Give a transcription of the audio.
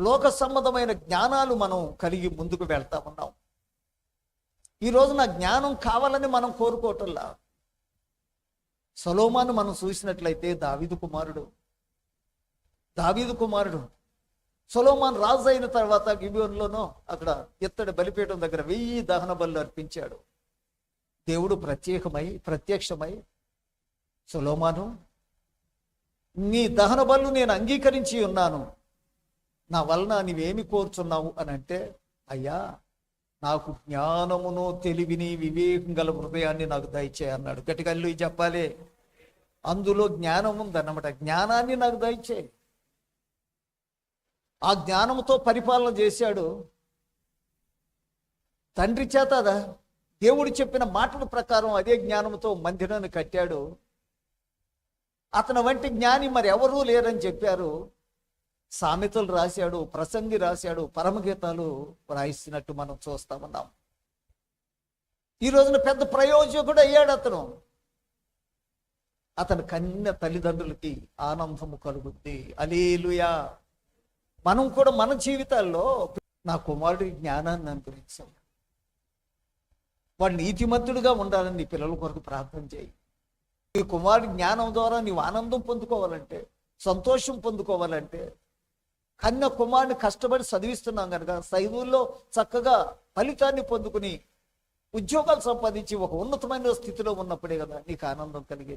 లోక సంబంధమైన జ్ఞానాలు మనం కలిగి ముందుకు వెళ్తా ఉన్నాం. ఈ రోజున జ్ఞానం కావాలని మనం కోరుకోవటంలా. సలోమాను మనం చూసినట్లయితే దావీదు కుమారుడు. దావీదు కుమారుడు. సొలోమాన్ రాజు అయిన తర్వాత గిబియోన్లోనో అక్కడ ఇత్తడి బలిపీఠం దగ్గర వెయ్యి దహన బలు అర్పించాడు. దేవుడు ప్రత్యేకమై ప్రత్యక్షమై సొలోమాను నీ దహన బలు నేను అంగీకరించి ఉన్నాను. నా వలన నీవేమి కోరుచున్నావు అని అంటే అయ్యా నాకు జ్ఞానమును తెలివిని వివేకం గల హృదయాన్ని నాకు దయచే అన్నాడు. గట్టిగా చెప్పాలి. అందులో జ్ఞానం ఉందన్నమాట. జ్ఞానాన్ని నాకు దయచే ఆ జ్ఞానంతో పరిపాలన చేశాడు. తండ్రి చేత దేవుడు చెప్పిన మాటల ప్రకారం అదే జ్ఞానంతో మందిరాన్ని కట్టాడు. అతని వంటి జ్ఞాని మరి ఎవరూ లేరని చెప్పారు. సామెతలు రాశాడు ప్రసంగి రాశాడు పరమగీతాలు రాయిస్తున్నట్టు మనం చూస్తా ఉన్నాం. ఈ రోజున పెద్ద ప్రయోజకుడు అయ్యాడు అతను. అతను కన్న తల్లిదండ్రులకి ఆనందము కలుగుద్ది. అలీలుయా మనం కూడా మన జీవితాల్లో నా కుమారుడి జ్ఞానాన్ని అనుగ్రహించాలి. వాడు నీతిమంతుడిగా ఉండాలని నీ పిల్లల కొరకు ప్రార్థన చేయి. నీ కుమారుడి జ్ఞానం ద్వారా నీవు ఆనందం పొందుకోవాలంటే సంతోషం పొందుకోవాలంటే కన్య కుమారుని కష్టపడి చదివిస్తున్నాం కనుక చదువుల్లో చక్కగా ఫలితాన్ని పొందుకుని ఉద్యోగాలు సంపాదించి ఒక ఉన్నతమైన స్థితిలో ఉన్నప్పుడే కదా నీకు ఆనందం కలిగేది.